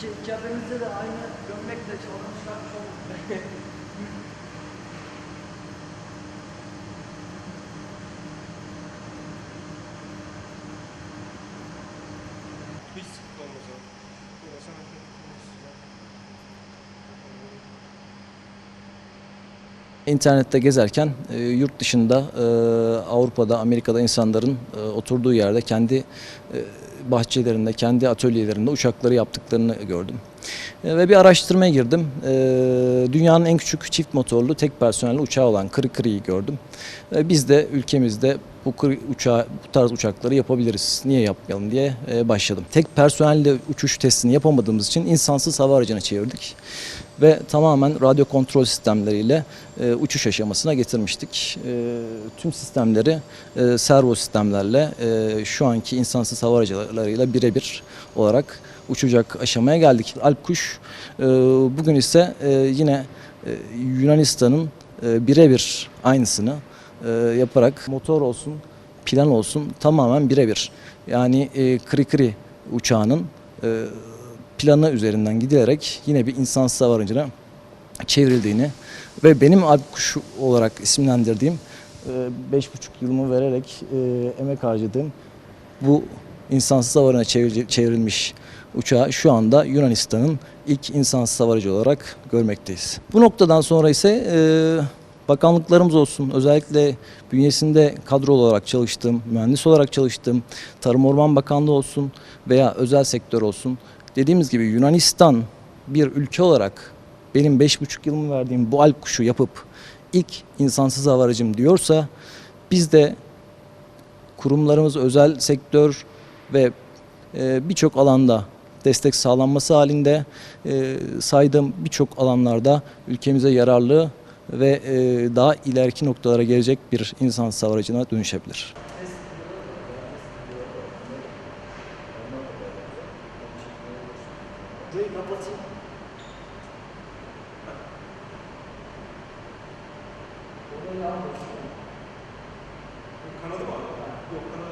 Çevremizde de aynı gömlekle çıkartmış olduk. Hiç İnternette gezerken e, yurt dışında e, Avrupa'da, Amerika'da insanların e, oturduğu yerde kendi e, bahçelerinde, kendi atölyelerinde uçakları yaptıklarını gördüm. E, ve bir araştırmaya girdim. E, dünyanın en küçük çift motorlu tek personelli uçağı olan Kırıkırı'yı gördüm. E, biz de ülkemizde bu uçağı, bu tarz uçakları yapabiliriz. Niye yapmayalım diye e, başladım. Tek personelle uçuş testini yapamadığımız için insansız hava aracına çevirdik ve tamamen radyo kontrol sistemleriyle e, uçuş aşamasına getirmiştik. E, tüm sistemleri e, servo sistemlerle e, şu anki insansız hava aracılarıyla birebir olarak uçacak aşamaya geldik. Alpkuş e, bugün ise e, yine e, Yunanistan'ın birebir aynısını yaparak motor olsun, plan olsun tamamen birebir. Yani Krikri uçağının planı üzerinden gidilerek yine bir insansız hava aracına çevrildiğini ve benim Alpkuş olarak isimlendirdiğim e, beş buçuk yılımı vererek emek harcadığım bu insansız hava aracına çevri- çevrilmiş uçağı şu anda Yunanistan'ın ilk insansız hava aracı olarak görmekteyiz. Bu noktadan sonra ise e, bakanlıklarımız olsun özellikle bünyesinde kadro olarak çalıştığım, mühendis olarak çalıştığım Tarım Orman Bakanlığı olsun veya özel sektör olsun dediğimiz gibi Yunanistan bir ülke olarak benim 5,5 yılımı verdiğim bu alp kuşu yapıp ilk insansız hava aracım diyorsa biz de kurumlarımız özel sektör ve e, birçok alanda destek sağlanması halinde e, saydığım birçok alanlarda ülkemize yararlı ve e, daha ileriki noktalara gelecek bir hava aracına dönüşebilir. Kanadı var. Yok kanadı.